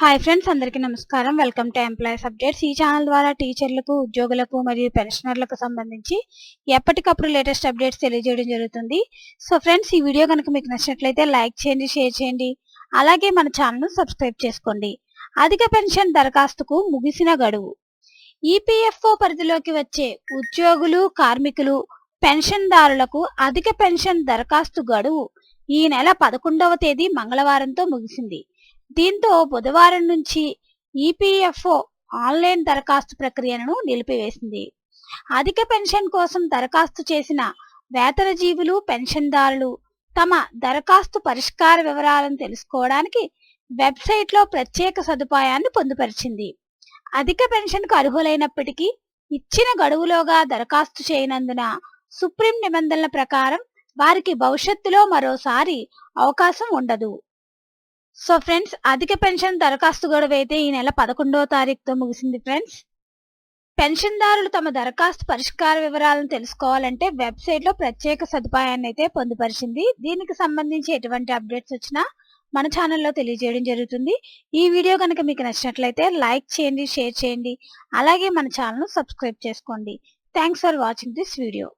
Hi friends అందరికీ నమస్కారం. Welcome to employees updates ఈ ఛానల్ ద్వారా టీచర్లకు ఉద్యోగులకు మరియు పెన్షనర్లకు సంబంధించి ఎప్పటికప్పుడు లేటెస్ట్ అప్డేట్స్ తెలియజేయడం జరుగుతుంది. సో ఫ్రెండ్స్ ఈ వీడియో కనుక మీకు నచ్చినట్లయితే లైక్ చేయండి షేర్ చేయండి. అలాగే మన ఛానల్ను సబ్స్క్రైబ్ చేసుకోండి. అధిక పెన్షన్ దరఖాస్తుకు ముగిసిన గడువు. ఈపీఎఫ్ఓ పరిధిలోకి వచ్చే ఉద్యోగులు కార్మికులు పెన్షన్దారులకు అధిక పెన్షన్ దరఖాస్తు గడువు ఈ నెల పదకొండవ తేదీ మంగళవారంతో ముగిసింది. దీంతో బుధవారం నుంచి ఈపీఎఫ్ఓ ఆన్లైన్ దరఖాస్తు ప్రక్రియను నిలిపివేసింది. అధిక పెన్షన్ కోసం దరఖాస్తు చేసిన వేతనజీవులు పెన్షన్దారులు తమ దరఖాస్తు పరిష్కార వివరాలను తెలుసుకోవడానికి వెబ్సైట్లో ప్రత్యేక సదుపాయాన్ని పొందుపరిచింది. అధిక పెన్షన్కు అర్హులైనప్పటికీ ఇచ్చిన గడువులోగా దరఖాస్తు చేయనందున సుప్రీం నిబంధనల ప్రకారం వారికి భవిష్యత్తులో మరోసారి అవకాశం ఉండదు. సో ఫ్రెండ్స్ అధిక పెన్షన్ దరఖాస్తు గడువు అయితే ఈ నెల పదకొండవ తారీఖుతో ముగిసింది ఫ్రెండ్స్ పెన్షన్దారులు తమ దరఖాస్తు పరిష్కార వివరాలను తెలుసుకోవాలంటే వెబ్సైట్లో ప్రత్యేక సదుపాయాన్ని అయితే పొందుపరిచింది. దీనికి సంబంధించి ఎటువంటి అప్డేట్స్ వచ్చినా మన ఛానల్లో తెలియజేయడం జరుగుతుంది. ఈ వీడియో కనుక మీకు నచ్చినట్లయితే లైక్ చేయండి షేర్ చేయండి. అలాగే మన ఛానల్ను సబ్స్క్రైబ్ చేసుకోండి. Thanks for watching this video.